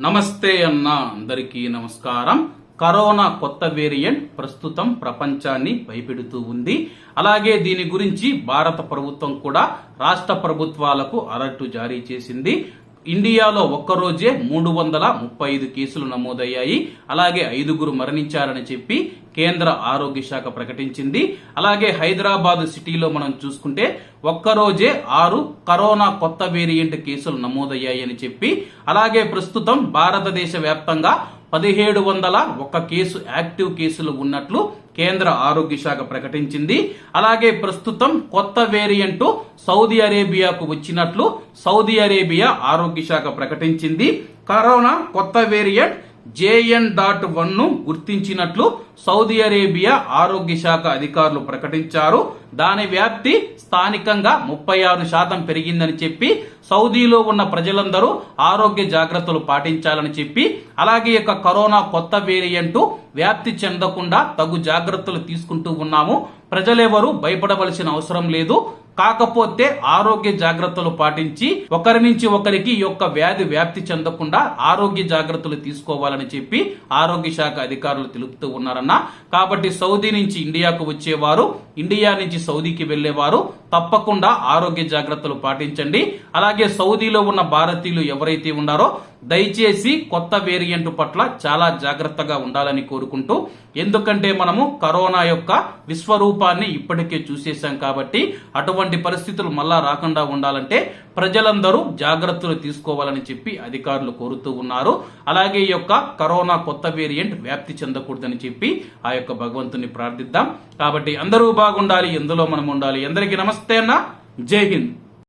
నమస్తే అన్న అందరికీ నమస్కారం. కరోనా కొత్త వేరియంట్ ప్రస్తుతం ప్రపంచాన్ని భయపెడుతూ ఉంది. అలాగే దీని గురించి భారత ప్రభుత్వం కూడా రాష్ట్ర ప్రభుత్వాలకు అలర్టు జారీ చేసింది. ఇండియాలో ఒక్కరోజే మూడు వందల ముప్పై ఐదు కేసులు నమోదయ్యాయి. అలాగే ఐదుగురు మరణించారని చెప్పి కేంద్ర ఆరోగ్య శాఖ ప్రకటించింది. అలాగే హైదరాబాద్ సిటీలో మనం చూసుకుంటే ఒక్కరోజే ఆరు కరోనా కొత్త వేరియంట్ కేసులు నమోదయ్యాయని చెప్పి అలాగే ప్రస్తుతం భారతదేశ వ్యాప్తంగా పదిహేడు వందల ఒక కేసు యాక్టివ్ కేసులు ఉన్నట్లు కేంద్ర ఆరోగ్య శాఖ ప్రకటించింది. అలాగే ప్రస్తుతం కొత్త వేరియంట్ సౌదీ అరేబియాకు వచ్చినట్లు సౌదీ అరేబియా ఆరోగ్య శాఖ ప్రకటించింది. కరోనా కొత్త వేరియంట్ జేఎన్ డాట్ వన్ను గుర్తించినట్లు సౌదీ అరేబియా ఆరోగ్య శాఖ అధికారులు ప్రకటించారు. దాని వ్యాప్తి స్థానికంగా ముప్పై ఆరు శాతం పెరిగిందని చెప్పి సౌదీలో ఉన్న ప్రజలందరూ ఆరోగ్య జాగ్రత్తలు పాటించాలని చెప్పి అలాగే యొక్క కరోనా కొత్త వేరియంట్ వ్యాప్తి చెందకుండా తగు జాగ్రత్తలు తీసుకుంటూ ఉన్నాము. ప్రజలెవరూ భయపడవలసిన అవసరం లేదు. కాకపోతే ఆరోగ్య జాగ్రత్తలు పాటించి ఒకరి నుంచి ఒకరికి ఈ యొక్క వ్యాధి వ్యాప్తి చెందకుండా ఆరోగ్య జాగ్రత్తలు తీసుకోవాలని చెప్పి ఆరోగ్య శాఖ అధికారులు తెలుపుతూ ఉన్నారన్న. కాబట్టి సౌదీ నుంచి ఇండియాకు వచ్చేవారు ఇండియా నుంచి సౌదీకి వెళ్ళేవారు తప్పకుండా ఆరోగ్య జాగ్రత్తలు పాటించండి. అలాగే సౌదీలో ఉన్న భారతీయులు ఎవరైతే ఉన్నారో దయచేసి కొత్త వేరియంట్ పట్ల చాలా జాగ్రత్తగా ఉండాలని కోరుకుంటూ ఎందుకంటే మనము కరోనా యొక్క విశ్వరూపాన్ని ఇప్పటికే చూసేసాం కాబట్టి అటువంటి పరిస్థితులు మళ్ళా రాకుండా ఉండాలంటే ప్రజలందరూ జాగ్రత్తలు తీసుకోవాలని చెప్పి అధికారులు కోరుతూ ఉన్నారు. అలాగే ఈ యొక్క కరోనా కొత్త వేరియంట్ వ్యాప్తి చెందకూడదని చెప్పి ఆ యొక్క భగవంతుని ప్రార్థిద్దాం. కాబట్టి అందరూ బాగుండాలి ఎందులో మనం ఉండాలి? అందరికీ నమస్తే అన్న. జై హింద్.